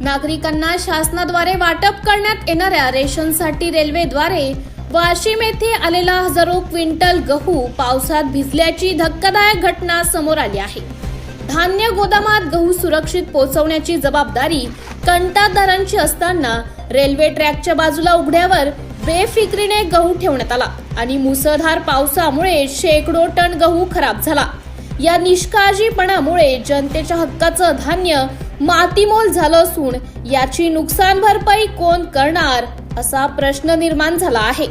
नागरिकांना शासनाद्वारे वाटप करण्यात येणाऱ्या रेशनसाठी रेल्वेद्वारे वाशिम येथे आलेला हजारो क्विंटल गहू पावसात भिजल्याची धक्कादायक घटना समोर आली आहे. धान्य गोदामात गहू सुरक्षित पोहोचवण्याची जबाबदारी कंटाळदारांची असताना रेल्वे ट्रॅकच्या बाजूला उघड्यावर बेफिक्रीने गहू ठेवण्यात आला आणि मुसळधार पावसामुळे शेकडो टन गहू खराब झाला. या निष्काळजीपणामुळे जनतेच्या हक्काचं धान्य मातीमोल झालं असून याची नुकसान भरपाई कोण करणार असा प्रश्न निर्माण झाला आहे.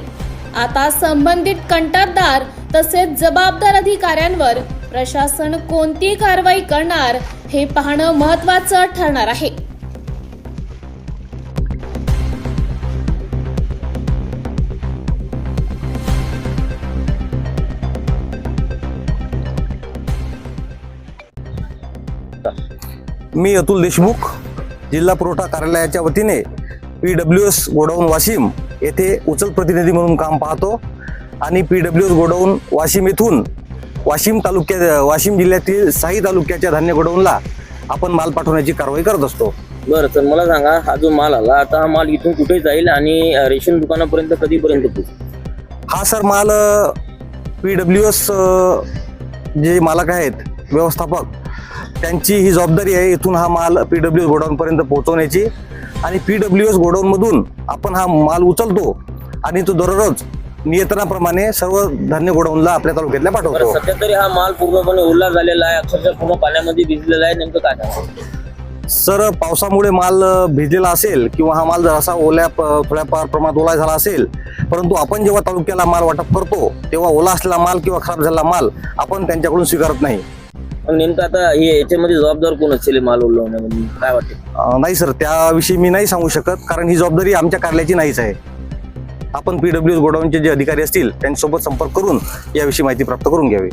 आता संबंधित कंत्राटदार तसेच जबाबदार अधिकाऱ्यांवर प्रशासन कोणती कारवाई करणार हे पाहणं महत्वाचं ठरणार आहे. मी अतुल देशमुख जिल्हा पुरवठा कार्यालयाच्या वतीने P W S godown Washim येथे उचल प्रतिनिधी म्हणून काम पाहतो आणि P W S godown Washim येथून वाशिम तालुक्यात वाशिम जिल्ह्यातील साई तालुक्याच्या धान्य गोडाऊनला आपण माल पाठवण्याची कारवाई करत असतो. बरं तर मला सांगा हा जो माल आला आता हा माल इथून कुठे जाईल आणि रेशन दुकानापर्यंत कधीपर्यंत पोहोचेल? हा सर माल पी डब्ल्यू एस जे मालक आहेत व्यवस्थापक त्यांची ही जबाबदारी आहे इथून हा माल पी डब्ल्यू एस गोडाऊनपर्यंत पोहोचवण्याची. आणि पी डब्ल्यू एस गोडाऊनमधून आपण हा माल उचलतो आणि तो दररोज नियंत्रणाप्रमाणे सर्व धान्य गोडाऊनला आपल्या तालुक्यातल्या पाठवतो. सध्या तरी हा माल पूर्णपणे ओला झालेला आहे. अक्षरशः पूर्ण पाण्यामध्ये भिजलेला आहे. नेमकं काय सर पावसामुळे माल भिजलेला असेल किंवा हा माल जरासा ओल्या प- थोड्याफार प्रमाणात ओला झाला असेल परंतु आपण जेव्हा तालुक्याला माल वाटप करतो तेव्हा ओला असलेला माल किंवा खराब झालेला माल आपण त्यांच्याकडून स्वीकारत नाही. मग नेमकं आता हे याच्यामध्ये जबाबदार कोण असेल माल उलवण्यामध्ये? काय वाटते? नाही सर त्याविषयी मी नाही सांगू शकत कारण ही जबाबदारी आमच्या कार्यालयाची नाहीच आहे. आपण पी डब्ल्यू गोडाऊनचे जे अधिकारी असतील त्यांच्यासोबत संपर्क करून याविषयी माहिती प्राप्त करून घ्यावी.